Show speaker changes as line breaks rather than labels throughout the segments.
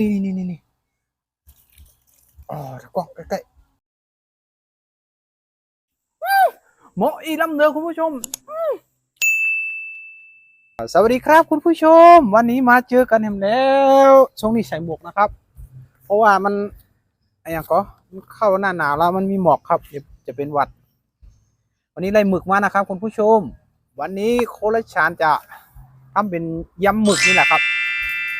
นี่นี่นี่นี่อ๋อกล้องใกล้ๆอื้อหมออีลำเนือคุณผู้ชม สวัสดีครับคุณผู้ชม วันนี้มาเจอกันแล้วช่วงนี้ใส่หมวกนะครับ เพราะว่ามันอะไรอย่างก็มันเข้าหน้าหนาวแล้วมันมีหมอกครับเดี๋ยวจะเป็นหวัด วันนี้ไล่หมึกมานะครับ คุณผู้ชม วันนี้โคราชานจะทำเป็นยำหมึกนี่แหละครับ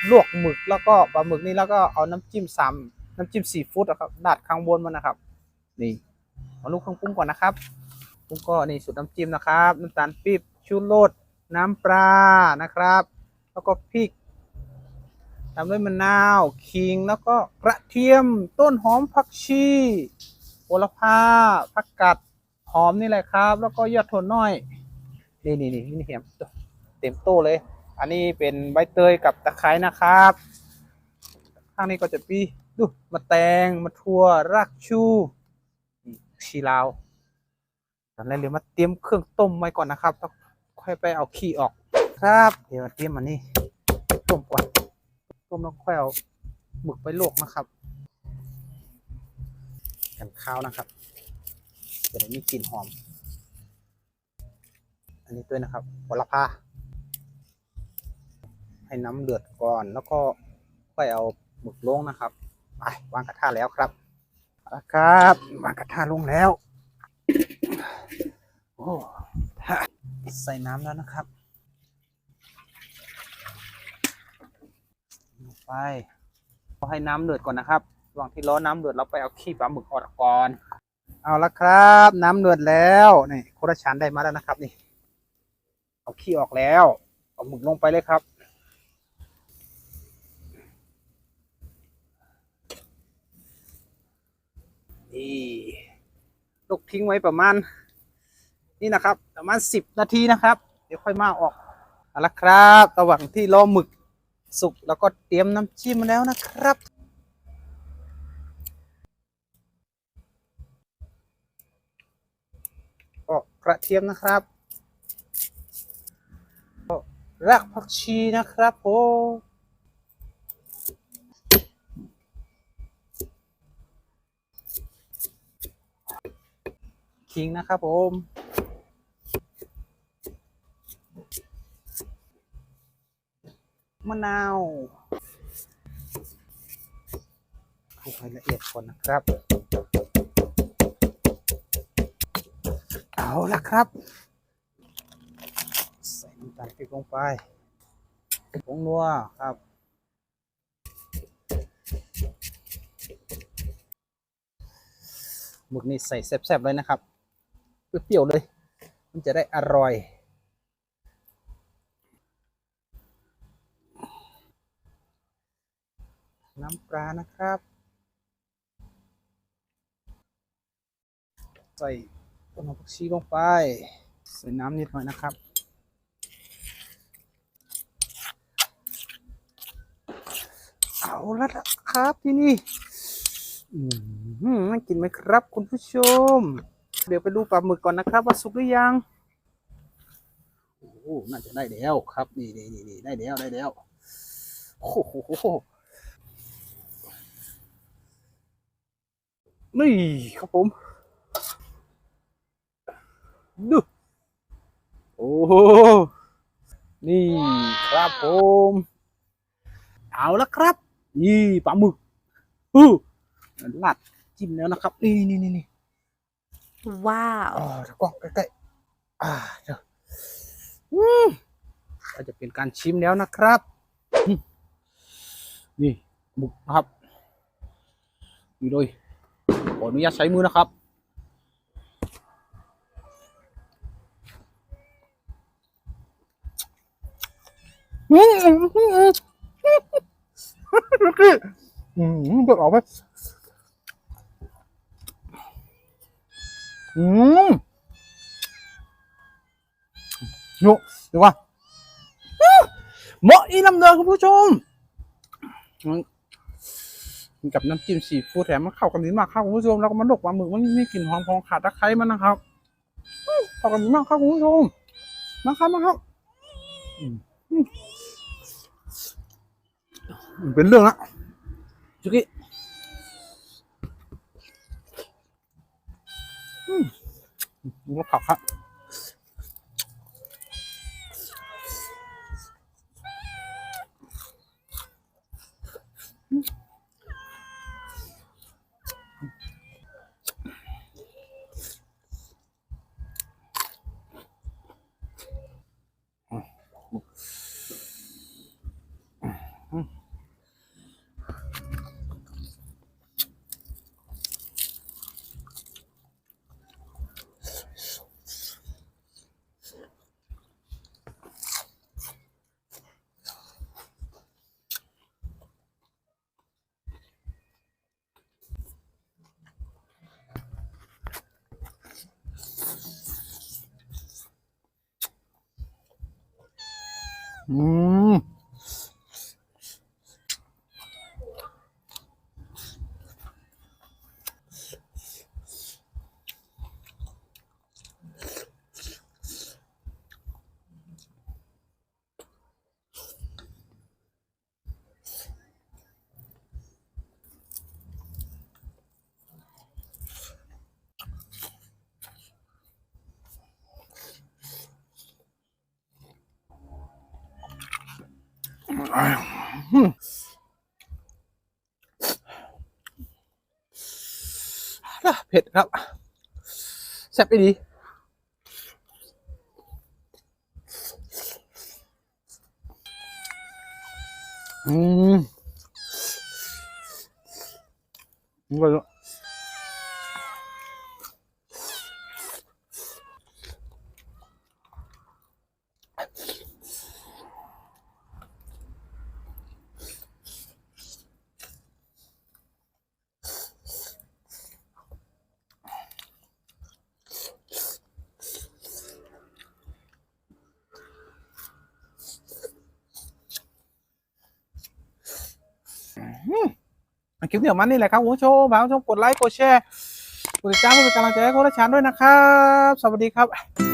ลวกหมึกแล้วก็ปลาหมึกนี่แล้วก็เอาน้ำจิ้มสามน้ำจิ้มซีฟู้ดอะครับดัดข้างบนมันนะครับ นี่เอาลูกเครื่องปรุงก่อนนะครับปรุงก็นี่สูตรน้ำจิ้มนะครับน้ำตาลปี๊บชูรสน้ำปลานะครับ แล้วก็พริกตามด้วยมะนาวขิงแล้วก็กระเทียมต้นหอมผักชีโหระพาผักกัดหอมนี่แหละครับ แล้วก็ยอดถั่วน้อย นี่นี่นี่นี่เห็นเต็มโต๊ะเลย อันนี้เป็นใบเตยกับตะไคร้นะครับ ข้างนี้ก็จะมีดูมะแตงมะทั่วรากชูชีลาวตอนแรกเดี๋ยวมาเตรียมเครื่องต้มไว้ก่อนนะครับแล้วค่อยไปเอาขี้ออกครับ เดี๋ยวเตรียมอันนี้ต้มก่อนต้มแล้วค่อยเอาหมึกไปลวกนะครับ กันข้าวนะครับจะได้มีกลิ่นหอม อันนี้ด้วยนะครับโหระพา ให้น้ำเดือดก่อน แล้วก็ค่อยเอาหมึกลงนะครับไปวางกระทะแล้วครับเอาละครับวางกระทะลงแล้วโอ้ใส่น้ำแล้วนะครับลงไปก็ให้น้ำเดือดก่อนนะครับระหว่างที่รอน้ำเดือดเราไปเอาขี้ปลาหมึกออกก่อนเอาละครับ น้ำเดือดแล้วนี่โคราชันได้มาแล้วนะครับนี่เอาขี้ออกแล้วเอาหมึกลงไปเลยครับ นี่ ลกทิ้งไว้ประมาณ นี่นะครับ ประมาณสิบนาทีนะครับ เดี๋ยวค่อยมาออกเอาละครับระหว่างที่รอหมึกสุกแล้วก็เตรียมน้ำจิ้มแล้วนะครับก็กระเทียมนะครับก็รากผักชีนะครับผม ขิงนะครับผมมะนาวคลุกให้ละเอียดก่อนนะครับ เอาละครับ ใส่น้ำตาลพริกลงไปผงนัวครับ หมึกนี่ใส่แซ่บๆเลยนะครับ เปรี้ยวๆเลย มันจะได้อร่อยน้ำปลานะครับ ใส่ต้นหอมผักชีลงไป ใส่น้ำนิดหน่อยนะครับ เอาละครับที่นี่อืมน่ากินไหมครับคุณผู้ชม เดี๋ยวไปดูปลาหมึกก่อนนะครับว่าสุกหรือยังโอ้โหน่าจะได้แล้วครับนี่นี่นี่ได้แล้วได้แล้วโอ้โหนี่ครับผมดูโอ้โหนี่ครับผม เอาละครับ นี่ปลาหมึกอู้ลาดจิ้มแล้วนะครับ นี่นี่นี่ นี่
Wow.
อ๋อเดี๋ยวกล้องใกล้ๆอ่าเดี๋ยวอืมก็จะเป็นการชิมแล้วนะครับ นี่หมึกนะครับนี่เลยขออนุญาตใช้มือนะครับ อืมอืมอืมอืมอืมเบิกออกไหมอืมโยเดี๋ยวก่อ นเหมาะอีน้ำเดือคุณผู้ชมกับน้ำจิ้มซีฟู้ดแถมมันเข้ากันดีมากครับคุณผู้ชมแล้วก็มันดกปลาหมึกมันมีกลิ่นหอมของขาตะไคร้มันนะครับเข้ากันดีมากครับคุณผู้ชมนะครับนะครับเป็นเรื่องละจุกี้อืม นี่ก็ผักค รับ อืม เผ็ดครับ แซ่บไปดีอืมอ คลิปเดี๋ยวมันนี่แหละครับคุณผู้ชมฝากคุณผู้ชมกดไลค์กดแชร์กดติดตามเพื่อเป็นกำลังใจให้โค้ชชานด้วยนะครับ สวัสดีครับ